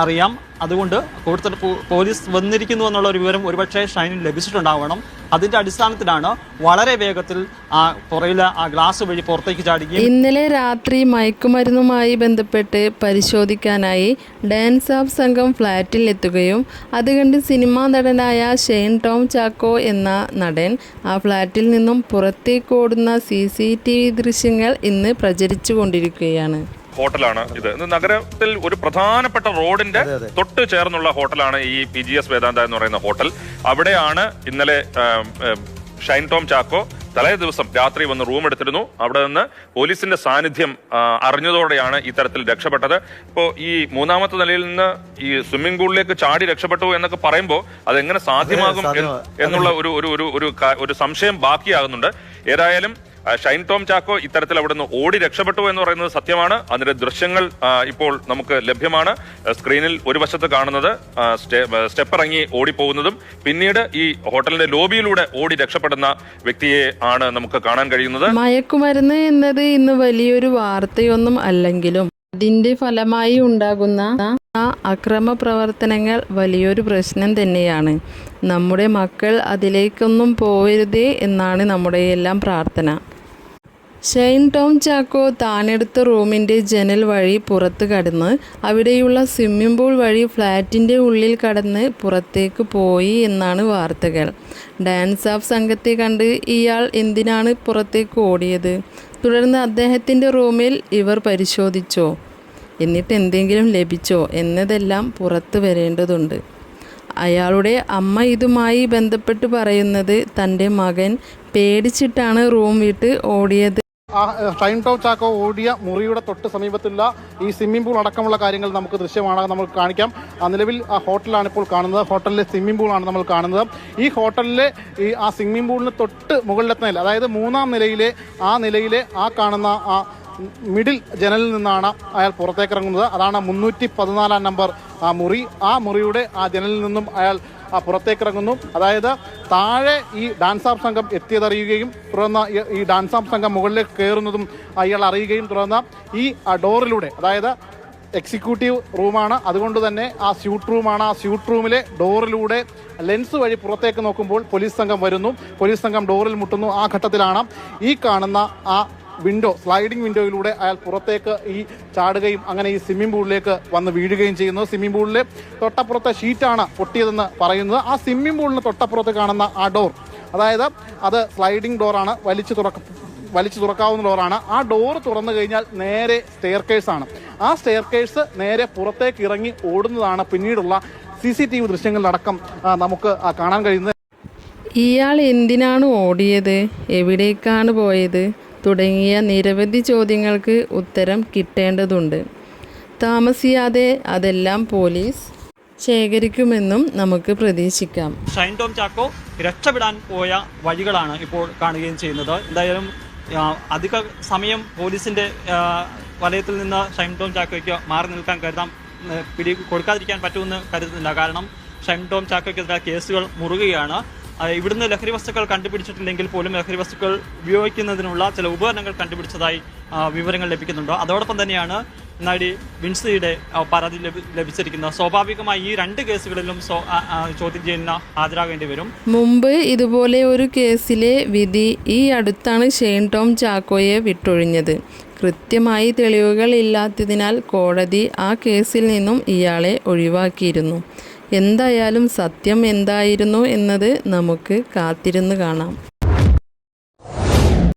അറിയാം. അതുകൊണ്ട് കൂടുതൽ പോലീസ് വന്നിരിക്കുന്നു എന്നുള്ള ഒരു വിവരം ഒരുപക്ഷെ ഷൈനിന് ലഭിച്ചിട്ടുണ്ടാവണം. അതിന്റെ അടിസ്ഥാനത്തിലാണ് വളരെ വേഗത്തിൽ ആ പുറയിലെ ആ ഗ്ലാസ് വഴി പുറത്തേക്ക് ചാടുകയും ഇന്നലെ രാത്രി മയക്കുമരുന്നുമായി ബന്ധപ്പെട്ട് പരിശോധിക്കാനായി ഡാൻസ് ഓഫ് സംഘം ഫ്ളാറ്റിൽ എത്തുകയും അത് കണ്ട് സിനിമാ നടനായ ഷെയ്ൻ ടോം ചാക്കോ എന്ന നടൻ ആ ഫ്ളാറ്റിൽ നിന്നും പുറത്തേക്ക് ഓടുന്ന സി സി ടി വി ദൃശ്യങ്ങൾ ഇന്ന് പ്രചരിച്ചു കൊണ്ടിരിക്കുകയാണ് ഹോട്ടലാണ് ഇത്. നഗരത്തിൽ ഒരു പ്രധാനപ്പെട്ട റോഡിന്റെ തൊട്ട് ചേർന്നുള്ള ഹോട്ടലാണ് ഈ പി ജി എസ് വേദാന്ത എന്ന് പറയുന്ന ഹോട്ടൽ. അവിടെയാണ് ഇന്നലെ ഷൈൻ ടോം ചാക്കോ തലേ ദിവസം രാത്രി വന്ന് റൂം എടുത്തിരുന്നു. അവിടെ നിന്ന് പോലീസിന്റെ സാന്നിധ്യം അറിഞ്ഞതോടെയാണ് ഇത്തരത്തിൽ രക്ഷപ്പെട്ടത്. ഇപ്പോൾ ഈ മൂന്നാമത്തെ നിലയിൽ നിന്ന് ഈ സ്വിമ്മിംഗ് പൂളിലേക്ക് ചാടി രക്ഷപ്പെട്ടു എന്നൊക്കെ പറയുമ്പോൾ അതെങ്ങനെ സാധ്യമാകും എന്നുള്ള ഒരു ഒരു ഒരു ഒരു സംശയം ബാക്കിയാകുന്നുണ്ട്. ഏതായാലും ഷൈൻ ടോം ചാക്കോ ഇത്തരത്തിൽ അവിടെ നിന്ന് ഓടി രക്ഷപ്പെട്ടു എന്ന് പറയുന്നത് സത്യമാണ്. അതിന്റെ ദൃശ്യങ്ങൾ ഇപ്പോൾ നമുക്ക് ലഭ്യമാണ്. സ്ക്രീനിൽ ഒരു വശത്ത് കാണുന്നത് സ്റ്റെപ്പ് ഇറങ്ങി ഓടിപ്പോകുന്നതും പിന്നീട് ഈ ഹോട്ടലിന്റെ ലോബിയിലൂടെ ഓടി രക്ഷപ്പെടുന്ന വ്യക്തിയെ ആണ് നമുക്ക് കാണാൻ കഴിയുന്നത്. മയക്കുമരുന്ന് എന്നത് ഇന്ന് വലിയൊരു വാർത്തയൊന്നും അല്ലെങ്കിലും അതിന്റെ ഫലമായി ഉണ്ടാകുന്ന ആ അക്രമ പ്രവർത്തനങ്ങൾ വലിയൊരു പ്രശ്നം തന്നെയാണ്. നമ്മുടെ മക്കൾ അതിലേക്കൊന്നും പോവരുതേ എന്നാണ് നമ്മുടെ എല്ലാം പ്രാർത്ഥന. ഷെയ്ൻ ടോം ചാക്കോ താനെടുത്ത റൂമിന്റെ ജനൽ വഴി പുറത്ത് കടന്ന് അവിടെയുള്ള സ്വിമ്മിംഗ് പൂൾ വഴി ഫ്ലാറ്റിന്റെ ഉള്ളിൽ കടന്ന് പുറത്തേക്ക് പോയി എന്നാണ് വാർത്തകൾ. ഡാൻസ് ഓഫ് സംഘത്തെ കണ്ട് ഇയാൾ എന്തിനാണ് പുറത്തേക്ക് ഓടിയത്? തുടർന്ന് അദ്ദേഹത്തിന്റെ റൂമിൽ ഇവർ പരിശോധിച്ചോ? എന്നിട്ട് എന്തെങ്കിലും ലഭിച്ചോ? എന്നതെല്ലാം പുറത്ത് വരേണ്ടതുണ്ട്. അയാളുടെ അമ്മ ഇതുമായി ബന്ധപ്പെട്ട് പറയുന്നത് തന്റെ മകൻ പേടിച്ചിട്ടാണ് റൂം വിട്ട് ഓടിയത്. ഷൈൻ ടോ ചാക്കോ ഓടിയ മുറിയുടെ തൊട്ട് സമീപത്തുള്ള ഈ സ്വിമ്മിംഗ് പൂൾ അടക്കമുള്ള കാര്യങ്ങൾ നമുക്ക് ദൃശ്യമാണ് നമുക്ക് കാണിക്കാം. നിലവിൽ ആ ഹോട്ടലാണ് ഇപ്പോൾ കാണുന്നത്. ഹോട്ടലിലെ സ്വിമ്മിംഗ് പൂളാണ് നമ്മൾ കാണുന്നത്. ഈ ഹോട്ടലിലെ ഈ ആ സ്വിമ്മിംഗ് പൂളിന് തൊട്ട് മുകളിലത്തെ നില അതായത് മൂന്നാം നിലയിലെ ആ നിലയിലെ ആ കാണുന്ന ആ മിഡിൽ ജനലിൽ നിന്നാണ് അയാൾ പുറത്തേക്ക് ഇറങ്ങുന്നത്. അതാണ് മുന്നൂറ്റി പതിനാലാം നമ്പർ ആ മുറി. ആ മുറിയുടെ ആ ജനലിൽ നിന്നും അയാൾ ആ പുറത്തേക്ക് ഇറങ്ങുന്നു അതായത് താഴെ ഈ ഡാൻസ് ഓഫ് സംഘം എത്തിയതറിയുകയും തുടർന്ന് ഈ- ഡാൻസ് ഓഫ് സംഘം മുകളിലേക്ക് കയറുന്നതും അയാൾ അറിയുകയും തുടർന്ന് ഈ ഡോറിലൂടെ അതായത് എക്സിക്യൂട്ടീവ് റൂമാണ് അതുകൊണ്ട് തന്നെ ആ സ്യൂട്ട് റൂമാണ് ആ സ്യൂട്ട് റൂമിലെ ഡോറിലൂടെ ലെൻസ് വഴി പുറത്തേക്ക് നോക്കുമ്പോൾ പോലീസ് സംഘം വരുന്നു. പോലീസ് സംഘം ഡോറിൽ മുട്ടുന്നു. ആ ഘട്ടത്തിലാണ് ഈ കാണുന്ന ആ വിൻഡോ സ്ലൈഡിംഗ് വിൻഡോയിലൂടെ അയാൾ പുറത്തേക്ക് ഈ ചാടുകയും അങ്ങനെ ഈ സ്വിമ്മിംഗ് പൂളിലേക്ക് വന്ന് വീഴുകയും ചെയ്യുന്നു. സ്വിമ്മിംഗ് പൂളിലെ തൊട്ടപ്പുറത്തെ ഷീറ്റാണ് പൊട്ടിയതെന്ന് പറയുന്നത്. ആ സ്വിമ്മിംഗ് പൂളിന് തൊട്ടപ്പുറത്ത് കാണുന്ന ആ ഡോർ അതായത് അത് സ്ലൈഡിംഗ് ഡോറാണ് വലിച്ചു തുറക്ക വലിച്ചു തുറക്കാവുന്ന ഡോറാണ് ആ ഡോർ തുറന്നു കഴിഞ്ഞാൽ നേരെ സ്റ്റെയർ ആണ്. ആ സ്റ്റെയർ കേഴ്സ് നേരെ പുറത്തേക്ക് ഇറങ്ങി ഓടുന്നതാണ് പിന്നീടുള്ള സി സി ടി വി ദൃശ്യങ്ങളിലടക്കം നമുക്ക് കാണാൻ കഴിയുന്നത്. ഇയാൾ എന്തിനാണ് ഓടിയത്? എവിടേക്കാണ് പോയത്? തുടങ്ങിയ നിരവധി ചോദ്യങ്ങൾക്ക് ഉത്തരം കിട്ടേണ്ടതുണ്ട്. താമസിയാതെ അതെല്ലാം പോലീസ് ശേഖരിക്കുമെന്നും നമുക്ക് പ്രതീക്ഷിക്കാം. ഷൈൻ ടോം ചാക്കോ രക്ഷപ്പെടാൻ പോയ വഴികളാണ് ഇപ്പോൾ കാണുകയും ചെയ്യുന്നത്. എന്തായാലും അധിക സമയം പോലീസിന്റെ വലയത്തിൽ നിന്ന് ഷൈൻ ടോം ചാക്കോയ്ക്ക് മാറി നിൽക്കാൻ കരുതാം പിടി കൊടുക്കാതിരിക്കാൻ പറ്റുമെന്ന് കരുതുന്നില്ല. കാരണം ഷൈൻ ടോം ചാക്കോയ്ക്കെതിരെ കേസുകൾ മുറുകയാണ്. ഇവിടുന്ന് ലഹരി വസ്തുക്കൾ കണ്ടുപിടിച്ചിട്ടില്ലെങ്കിൽ പോലും ലഹരി വസ്തുക്കൾ ഉപയോഗിക്കുന്നതിനുള്ള ചില ഉപകരണങ്ങൾ കണ്ടുപിടിച്ചതായി വിവരങ്ങൾ ലഭിക്കുന്നുണ്ട്. അതോടൊപ്പം തന്നെയാണ് നടി വിൻസിയുടെ പരാതി ലഭിച്ചിരിക്കുന്നത്. സ്വാഭാവികമായി ഈ രണ്ട് കേസുകളിലും ചോദ്യം ചെയ്യുന്ന ഹാജരാകേണ്ടി വരും. മുമ്പ് ഇതുപോലെ ഒരു കേസിലെ വിധി ഈ അടുത്താണ് ഷെയ്ൻ ടോം ചാക്കോയെ വിട്ടൊഴിഞ്ഞത്. കൃത്യമായി തെളിവുകൾ ഇല്ലാത്തതിനാൽ കോടതി ആ കേസിൽ നിന്നും ഇയാളെ ഒഴിവാക്കിയിരുന്നു. എന്തായാലും സത്യം എന്തായിരുന്നു എന്നത് നമുക്ക് കാത്തിരുന്ന് കാണാം.